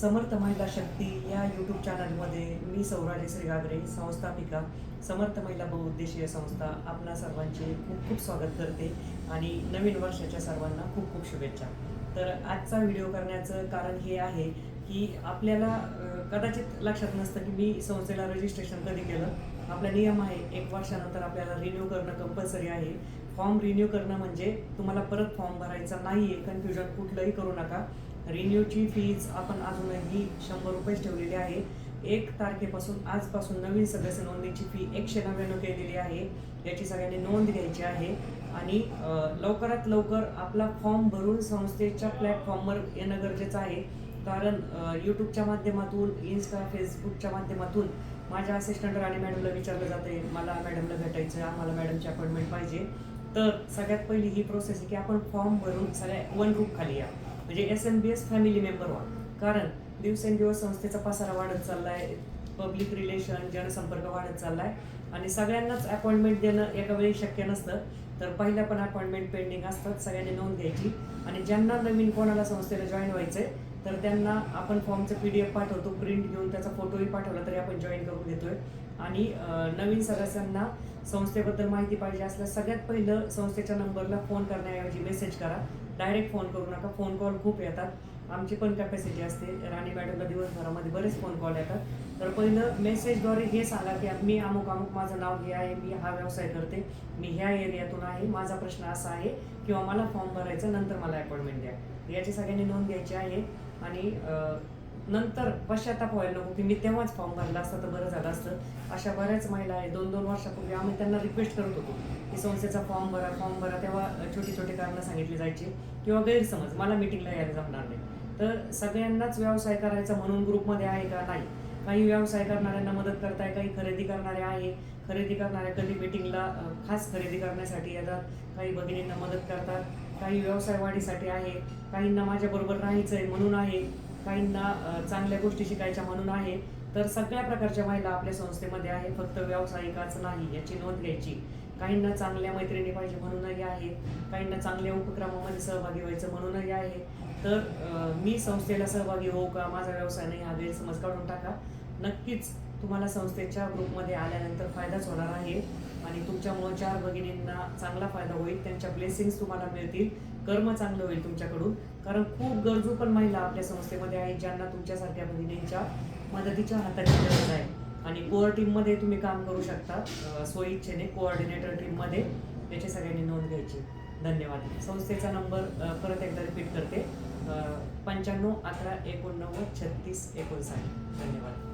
समर्थ महिला शक्ती या यूट्यूब चॅनलमध्ये मी सौराली श्रीगागरे संस्थापिका समर्थ महिला बहुउद्देशीय संस्था आपणा सर्वांचे खूप खूप स्वागत करते आणि नवीन वर्षाच्या सर्वांना खूप खूप शुभेच्छा. तर आजचा व्हिडिओ करण्याचं कारण हे आहे की आपल्याला कदाचित लक्षात नसतं की मी संस्थेला रजिस्ट्रेशन कधी केलं. आपला नियम आहे एक वर्षानंतर आपल्याला रिन्यू करणं कंपल्सरी आहे. फॉर्म रिन्यू करणं म्हणजे तुम्हाला परत फॉर्म भरायचा नाही आहे कन्फ्युजन कुठलंही करू नका. रिन्यूची फीज आपण अजूनही शंभर रुपयेच ठेवलेली आहे. एक तारखेपासून आजपासून नवीन सदस्य नोंदणीची फी एकशे नव्याण्णव केलेली आहे. याची सगळ्यांनी नोंद घ्यायची आहे. आणि लवकरात लवकर आपला फॉर्म भरून संस्थेच्या प्लॅटफॉर्मवर येणं गरजेचं आहे. कारण यूट्यूबच्या माध्यमातून इन्स्टा फेसबुकच्या माध्यमातून माझ्या असिस्टंट राणी मॅडमला विचारलं जाते मला मॅडमला भेटायचं आहे आम्हाला मॅडमची अपॉइंटमेंट पाहिजे. तर सगळ्यात पहिली ही प्रोसेस आहे की आपण फॉर्म भरून सगळ्या वन रूप खाली या. म्हणजे S M B S family member व्हा. कारण दिवसेंदिवस संस्थेचा पसारा वाढत चाललाय पब्लिक रिलेशन जनसंपर्क वाढत चाललाय आणि सगळ्यांनाच अपॉइंटमेंट देणं एका वेळी शक्य नसतं तर पहिल्या पण अपॉइंटमेंट पेंडिंग असतात सगळ्यांनी नोंद घ्यायची. आणि ज्यांना नवीन कोणाला संस्थेला जॉईन व्हायचंय तर त्यांना आपण फॉर्मचं पी डी एफ पाठवतो प्रिंट घेऊन त्याचा फोटोही पाठवला तरी आपण जॉईन करून देतोय. आणि नवीन सदस्यांना संस्थेबद्दल माहिती पाहिजे असल्यास सगळ्यात पहिलं संस्थेच्या नंबरला फोन करण्याऐवजी मेसेज करा. डायरेक्ट फोन करू नका. फोन कॉल खूप येतात. आमची पण कॅपॅसिटी असते. राणी मॅडमला दिवसभरामध्ये बरेच फोन कॉल येतात. तर पहिलं मेसेजद्वारे हे सांगा की मी अमुक अमुक माझं नाव हे आहे मी हा व्यवसाय करते मी ह्या एरियातून आहे माझा प्रश्न असा आहे किंवा मला फॉर्म भरायचा नंतर मला अपॉइंटमेंट द्या. याची सगळ्यांनी नोंद घ्यायची आहे. आणि नंतर पश्चाताप व्हायला नको की मी तेव्हाच फॉर्म भरला असता तर बरं झालं असतं. अशा बऱ्याच महिला आहे. दोन दोन वर्षापूर्वी आम्ही त्यांना रिक्वेस्ट करत होतो की संस्थेचा फॉर्म भरा फॉर्म भरा. तेव्हा छोटी छोटी कारणं सांगितली जायची किंवा गैरसमज. मला मिटिंगला यायला जमणार नाही. तर सगळ्यांनाच व्यवसाय करायचा म्हणून ग्रुपमध्ये आहे का? नाही. काही व्यवसाय करणाऱ्यांना मदत करताय काही खरेदी करणारे आहे. खरेदी करणाऱ्या कधी मिटिंगला खास खरेदी करण्यासाठी येतात. काही भगिनींना मदत करतात. काही व्यवसाय वाढीसाठी आहे. काहींना माझ्याबरोबर राहायचं आहे म्हणून आहे. काहींना चांगल्या गोष्टी शिकायच्या म्हणून आहे. तर सगळ्या प्रकारच्या महिला आपल्या संस्थेमध्ये आहे. फक्त व्यावसायिकाच नाही याची नोंद घ्यायची. काहींना चांगल्या मैत्रिणी पाहिजे म्हणूनही आहे. काहींना चांगल्या उपक्रमामध्ये सहभागी व्हायचं म्हणूनही आहे. तर मी संस्थेला सहभागी होऊ का माझा व्यवसाय नाही हा गैरसमज काढून टाका. नक्कीच तुम्हाला संस्थेच्या ग्रुपमध्ये आल्यानंतर फायदाच होणार आहे. आणि तुमच्यामुळे चार भगिनींना चांगला फायदा होईल. त्यांच्या ब्लेसिंग्स तुम्हाला मिळतील. कर्म चांगलं होईल तुमच्याकडून. कारण खूप गरजू पण महिला आपल्या संस्थेमध्ये आहेत ज्यांना तुमच्यासारख्या भगिनींच्या मदतीच्या हाताची गरज आहे. आणि कोअर टीममध्ये तुम्ही काम करू शकता स्वइच्छेने कोऑर्डिनेटर टीममध्ये याची सगळ्यांनी नोंद घ्यायची. धन्यवाद. संस्थेचा नंबर परत एकदा रिपीट करते. पंच्याण्णव अकरा एकोणनव्वद छत्तीस एकोणसाठ. धन्यवाद.